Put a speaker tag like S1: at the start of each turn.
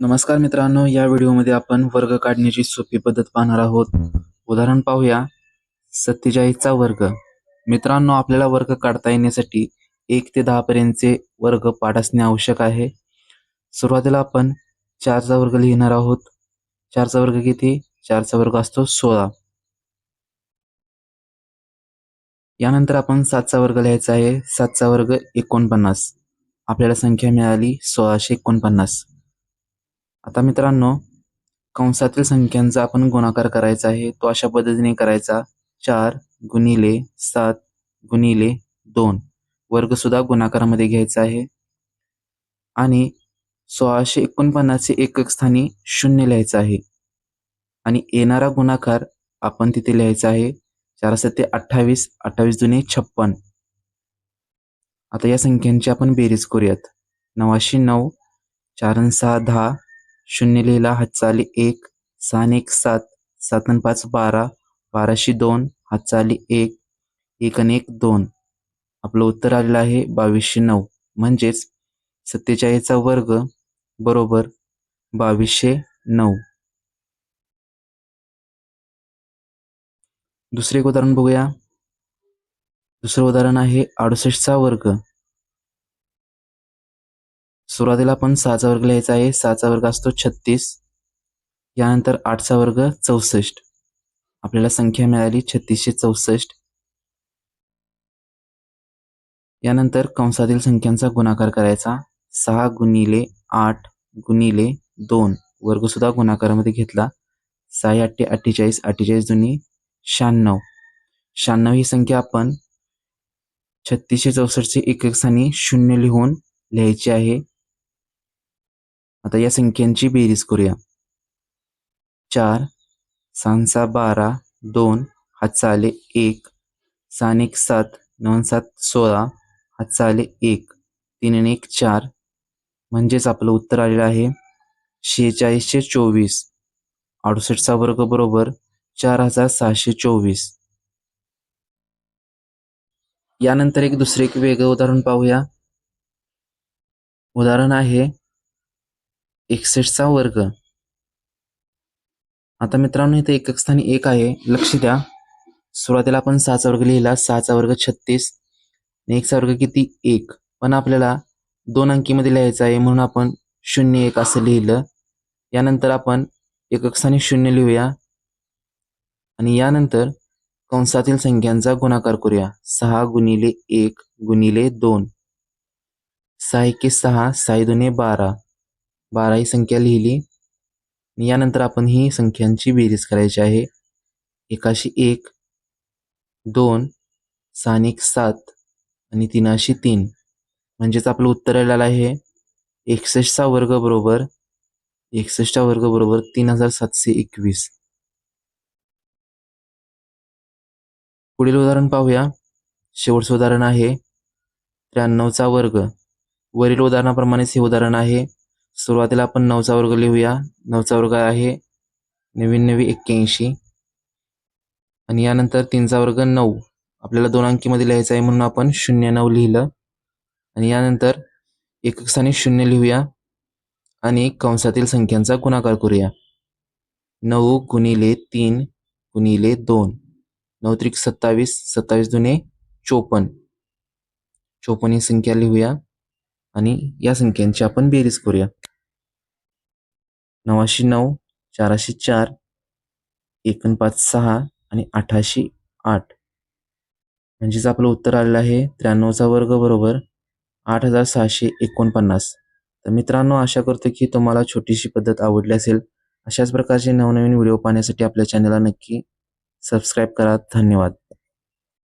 S1: नमस्कार मित्रांनो या व्हिडिओमध्ये आपण वर्ग काढण्याची सोपी पद्धत पाहणार आहोत. उदाहरण पाहूया. सत्तेचाळीसचा वर्ग. मित्रांनो आपल्याला वर्ग काढता येण्यासाठी एक ते दहा पर्यंतचे वर्ग पाठ असणे आवश्यक आहे. सुरुवातीला आपण चारचा वर्ग लिहिणार आहोत. चारचा वर्ग किती? चारचा वर्ग असतो सोळा. यानंतर आपण सातचा वर्ग लिहायचा आहे. सातचा वर्ग एकोणपन्नास. आपल्याला संख्या मिळाली सोळाशे एकोणपन्नास. आता मित्रांनो कंसातील संख्यांचा आपण गुणाकार करायचा आहे. तो अशा पद्धतीने करायचा. चार गुणिले सात गुणिले दोन. वर्ग सुद्धा गुणाकारामध्ये घ्यायचा आहे. आणि सोळाशे एकोणपन्नासचे एकक स्थानी शून्य लिहायचं आहे. आणि येणारा गुणाकार आपण तिथे लिहायचा आहे. चार सत्ते अठ्ठावीस अठ्ठावीस जुने छप्पन. आता या संख्यांची आपण बेरीज करूयात. नवाशे नऊ चार सहा दहा शून्य लिहिला हातचाली एक सहा एक सात सात पाच बारा बाराशे दोन हातचाली एक एक आणि एक दोन. आपलं उत्तर आलेलं आहे बावीसशे नऊ. म्हणजेच सत्तेचाळीसचा वर्ग बरोबर बावीसशे नऊ. दुसरे एक उदाहरण बघूया. दुसरं उदाहरण आहे अडुसष्टचा वर्ग. सुरुवातीला आपण सहाचा वर्ग लिहायचा आहे. सहाचा वर्ग असतो छत्तीस. यानंतर आठचा वर्ग चौसष्ट. आपल्याला संख्या मिळाली छत्तीसशे चौसष्ट. यानंतर कंसातील संख्यांचा गुणाकार करायचा. सहा गुणिले आठ गुणिले दोन. वर्गसुद्धा गुणाकारामध्ये घेतला. सहा आठे अठ्ठेचाळीस अठ्ठेचाळीस जुनी शहाण्णव. शहाण्णव ही संख्या आपण छत्तीसशे चौसष्टचे एक स्थानी शून्य लिहून लिहायची आहे. आता या संख्यांची बेरीज करूया. चार सहा बारा दोन हातचा एक सहा एक सात नऊ सात सोळा हातचा एक तीन आणि एक चार. म्हणजेच आपलं उत्तर आलेलं आहे शेहेचाळीसशे चोवीस. अडुसष्टचा वर्ग बरोबर चार हजार सहाशे चोवीस. यानंतर एक दुसरे एक वेगळं उदाहरण पाहूया. उदाहरण आहे एकसष्टचा वर्ग. आता मित्रांनो इथे एकक स्थानी एक आहे. लक्ष द्या. सुरुवातीला आपण सहाचा वर्ग लिहिला. सहाचा वर्ग छत्तीस. एकचा वर्ग किती? एक. पण आपल्याला दोन अंकीमध्ये लिहायचं आहे म्हणून आपण शून्य एक असं लिहिलं. यानंतर आपण एकक स्थानी शून्य लिहूया. आणि यानंतर कंसातील संख्यांचा गुणाकार करूया. सहा गुणिले एक गुणिले दोन. सहा एके सहा साई दोन्ही बारा. बारा ही संख्या लिहिली. यानंतर आपण ही संख्यांची बेरीज करायची आहे. एकाशी एक दोन सहा एक सात आणि तीनाशी तीन. म्हणजेच आपलं उत्तर आलेलं आहे एकसष्टचा वर्ग बरोबर एकसष्टचा वर्ग बरोबर तीन हजार सातशे एकवीस. पुढील उदाहरण पाहूया. शेवटचं उदाहरण आहे त्र्याण्णवचा वर्ग. वरील उदाहरणाप्रमाणेच हे उदाहरण आहे. सुरुवातीला आपण नऊचा वर्ग लिहूया. नऊचा वर्ग आहे नव्याण्णव एक्क्याऐंशी. आणि यानंतर तीनचा वर्ग नऊ. आपल्याला दोन अंकीमध्ये लिहायचं आहे म्हणून आपण शून्य नऊ लिहिलं. आणि यानंतर एकक स्थानी शून्य लिहूया. आणि कंसातील संख्यांचा गुणाकार करूया. नऊ गुणिले तीन गुणिले दोन. नऊ त्रिक सत्तावीस सत्तावीस दुने चोपन्न. चोपन्न ही संख्या लिहूया. आणि या संख्यांची आपण बेरीज करूया. नऊशे नऊ चारशे चार एकोणपाच सहा आणि अठराशे आठ. म्हणजेच आपलं उत्तर आलेलं आहे त्र्याण्णवचा वर्ग बरोबर आठ हजार सहाशे एकोणपन्नास. तर मित्रांनो आशा करतो की तुम्हाला छोटीशी पद्धत आवडली असेल. अशाच प्रकारचे नवनवीन व्हिडिओ पाहण्यासाठी आपल्या चॅनलला नक्की सबस्क्राईब करा. धन्यवाद.